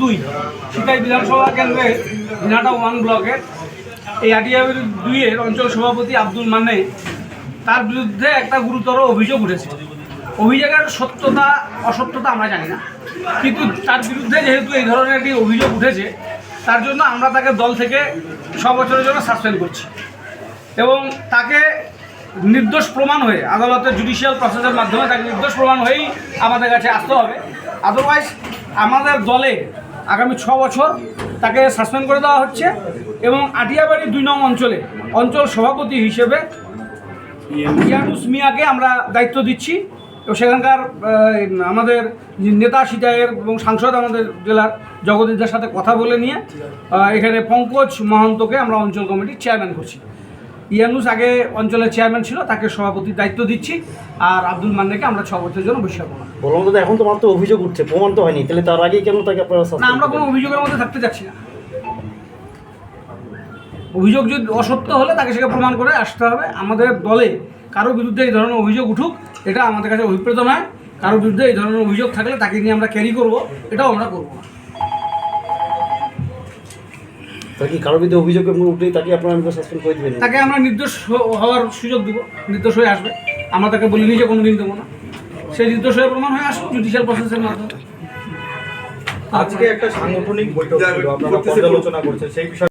দুই। সিতাই বিধানসভা কেন্দ্রের দিনাটা ওয়ান ব্লকের এই আটিয়াবাড়ি দুইয়ের অঞ্চল সভাপতি আব্দুল মানে তার বিরুদ্ধে একটা গুরুতর অভিযোগ উঠেছে। অভিযোগের সত্যতা, অসত্যতা আমরা জানি না। কিন্তু তার বিরুদ্ধে যেহেতু এই ধরনের একটি অভিযোগ উঠেছে, তার জন্য আমরা তাকে দল থেকে ছ বছরের জন্য সাসপেন্ড করছি। এবং তাকে নির্দোষ প্রমাণ হয়ে আদালতের জুডিশিয়াল প্রসেসের মাধ্যমে তাকে নির্দোষ প্রমাণ হয়েই আমাদের কাছে আসতে হবে। আদারওয়াইজ আমাদের দলে আগামী ছ বছর তাকে সাসপেন্ড করে দেওয়া হচ্ছে এবং আটিয়াবাড়ি দুই নং অঞ্চলে অঞ্চল সভাপতি হিসেবে ইয়ানুস মিয়াকে আমরা দায়িত্ব দিচ্ছি। এবং সেখানকার আমাদের নেতা সিটায়ের এবং সাংসদ আমাদের জেলার জগদীশদের সাথে কথা বলে নিয়ে এখানে পঙ্কজ মহন্তকে আমরা অঞ্চল কমিটির চেয়ারম্যান করছি। ইয়ানুস আগে অঞ্চলের চেয়ারম্যান ছিল তাকে সভাপতির দায়িত্ব দিচ্ছি আর আব্দুল মান্নাকে আমরা ছ বছরের জন্য বৈশাখ বললাম দাদা এখন তো মাত্র অভিযোগ উঠছে প্রমাণ তো হয়নি তাহলে তার আগেই কেন তাকে আপনারা না আমরা কোনো অভিযোগের মধ্যে থাকতে যাচ্ছি না। অভিযোগ যদি অসত্য হলে তাকে সেটা প্রমাণ করে আসতে হবে। আমাদের দলে কারও বিরুদ্ধে এই ধরনের অভিযোগ উঠুক এটা আমাদের কাছে অভিপ্রেত নয়। কারোর বিরুদ্ধে এই ধরনের অভিযোগ থাকলে তাকে নিয়ে আমরা ক্যারি করব এটাও আমরা করব না। তাহলে কি কারোর বিরুদ্ধে অভিযোগ উঠলেই তাকে আপনারা সাসপেন্ড করে দেবেন? তাকে আমরা নির্দোষ হওয়ার সুযোগ দেবো নির্দোষ হয়ে আসবে। আমরা তাকে বলিনি যে কোনো দিন দেবো না। সে নির্দোষ হয়ে প্রমাণ হয়ে আসুক জুডিশিয়াল প্রসেসের মাধ্যমে। আজকে একটা সাংগঠনিক বৈঠক ছিল আপনারা পর্যালোচনা করছেন সেই বিষয়ে